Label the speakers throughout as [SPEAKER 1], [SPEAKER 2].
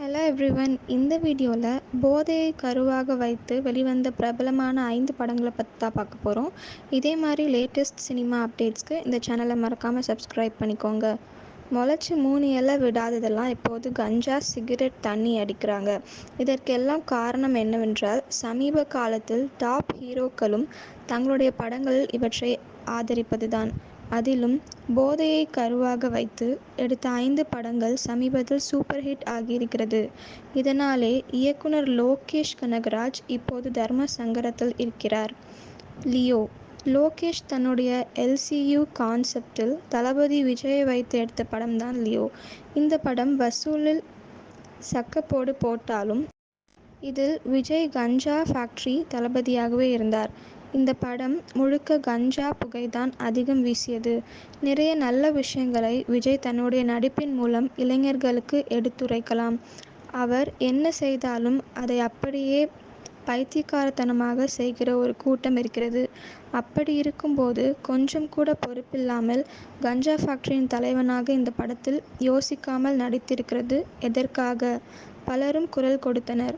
[SPEAKER 1] Hello everyone இந்த வீடியோவில் போதையை கருவாக வைத்து வெளிவந்த பிரபலமான ஐந்து படங்களை பற்றி தான் பார்க்க போகிறோம் இதே மாதிரி லேட்டஸ்ட் சினிமா அப்டேட்ஸ்க்கு இந்த சேனலை மறக்காமல் சப்ஸ்கிரைப் பண்ணிக்கோங்க. முளைச்சி மூணு இலை விடாததெல்லாம் இப்போது கஞ்சா சிகரெட் தண்ணி அடிக்கிறாங்க. இதற்கெல்லாம் காரணம் என்னவென்றால் சமீப காலத்தில் டாப் ஹீரோக்களும் தங்களுடைய படங்களில் இவற்றை ஆதரிப்பது தான் அதிலும் போதையை கருவாக வைத்து எடுத்த ஐந்து படங்கள் சமீபத்தில் சூப்பர் ஹிட் ஆகியிருக்கிறது. இதனாலே இயக்குனர் லோகேஷ் கனகராஜ் இப்போது தர்ம சங்கரத்தில் இருக்கிறார். லியோ லோகேஷ் தன்னுடைய எல்சியு கான்செப்டில் தளபதி விஜயை வைத்து எடுத்த படம் தான் லியோ. இந்த படம் வசூலில் சக்கப்போடு போட்டாலும் இதில் விஜய் கஞ்சா ஃபேக்டரி தளபதியாகவே இருந்தார். இந்த படம் முழுக்க கஞ்சா புகைதான் அதிகம் வீசியது. நிறைய நல்ல விஷயங்களை விஜய் தன்னுடைய நடிப்பின் மூலம் இளைஞர்களுக்கு எடுத்துரைக்கலாம். அவர் என்ன செய்தாலும் அதை அப்படியே பைத்தியக்காரத்தனமாக செய்கிற ஒரு கூட்டம் இருக்கிறது. அப்படி இருக்கும்போது கொஞ்சம் கூட பொறுப்பில்லாமல் கஞ்சா ஃபேக்டரியின் தலைவனாக இந்த படத்தில் யோசிக்காமல் நடித்திருக்கிறது எதற்காக? பலரும் குரல் கொடுத்தனர்.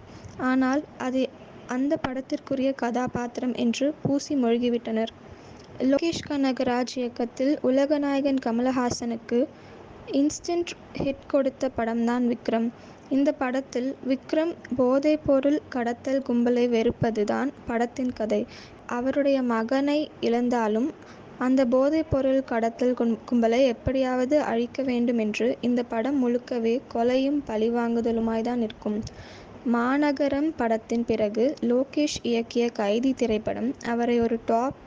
[SPEAKER 1] ஆனால் அது அந்த படத்திற்குரிய கதாபாத்திரம் என்று பூசி மொழ்கிவிட்டனர். லோகேஷ் கனகராஜ் இயக்கத்தில் உலகநாயகன் கமலஹாசனுக்கு இன்ஸ்டன்ட் ஹிட் கொடுத்த படம்தான் விக்ரம். இந்த படத்தில் விக்ரம் போதைப்பொருள் கடத்தல் கும்பலை வெறுப்பது தான் படத்தின் கதை. அவருடைய மகனை இழந்தாலும் அந்த போதைப்பொருள் கடத்தல் கும்பலை எப்படியாவது அழிக்க வேண்டும் என்று இந்த படம் முழுக்கவே கொலையும் பழிவாங்குதலுமாய் தான் இருக்கும் மாநகரம் படத்தின் பிறகு லோகேஷ் இயக்கிய கைதி திரைப்படம் அவரை ஒரு டாப்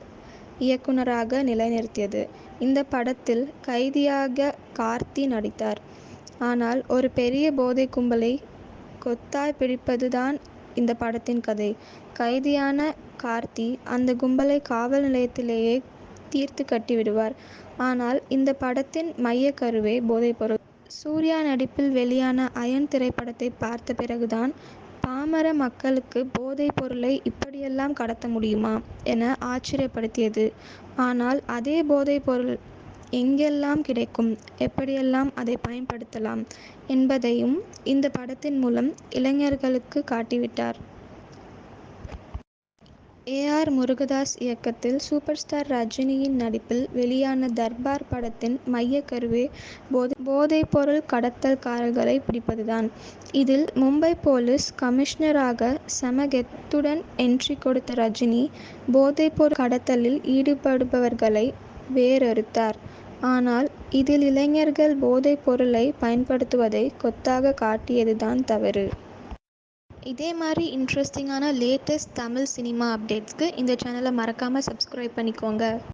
[SPEAKER 1] இயக்குனராக நிலைநிறுத்தியது. இந்த படத்தில் கைதியாக கார்த்தி நடித்தார். ஆனால் ஒரு பெரிய போதை கும்பலை கொத்தாய் பிடிப்பது தான் இந்த படத்தின் கதை. கைதியான கார்த்தி அந்த கும்பலை காவல் நிலையத்திலேயே தீர்த்து கட்டிவிடுவார். ஆனால் இந்த படத்தின் மையக்கருவே போதைப்பொருள் சூர்யா நடிப்பில் வெளியான அயன் திரைப்படத்தை பார்த்த பிறகுதான் பாமர மக்களுக்கு போதைப் பொருளை இப்படியெல்லாம் கடத்த முடியுமா என ஆச்சரியப்படுத்தியது. ஆனால் அதே போதைப் பொருள் எங்கெல்லாம் கிடைக்கும் எப்படியெல்லாம் அதை பயன்படுத்தலாம் என்பதையும் இந்த படத்தின் மூலம் இளைஞர்களுக்கு காட்டிவிட்டார். ஏ ஆர் முருகதாஸ் இயக்கத்தில் சூப்பர் ஸ்டார் ரஜினியின் நடிப்பில் வெளியான தர்பார் படத்தின் மையக்கருவே போதை போதைப்பொருள் கடத்தல்காரர்களை பிடிப்பதுதான். இதில் மும்பை போலீஸ் கமிஷனராக செம கெத்துடன் என்ட்ரி கொடுத்த ரஜினி போதைப்பொருள் கடத்தலில் ஈடுபடுபவர்களை வேரறுத்தார் ஆனால் இதில் இளைஞர்கள் போதைப் பொருளை பயன்படுத்துவதை கொத்தாக காட்டியதுதான் தவறு. இதே மாதிரி இன்ட்ரெஸ்டிங்கான லேட்டஸ்ட் தமிழ் சினிமா அப்டேட்ஸ்க்கு இந்த சேனலை மறக்காமல் சப்ஸ்கிரைப் பண்ணிக்கோங்க.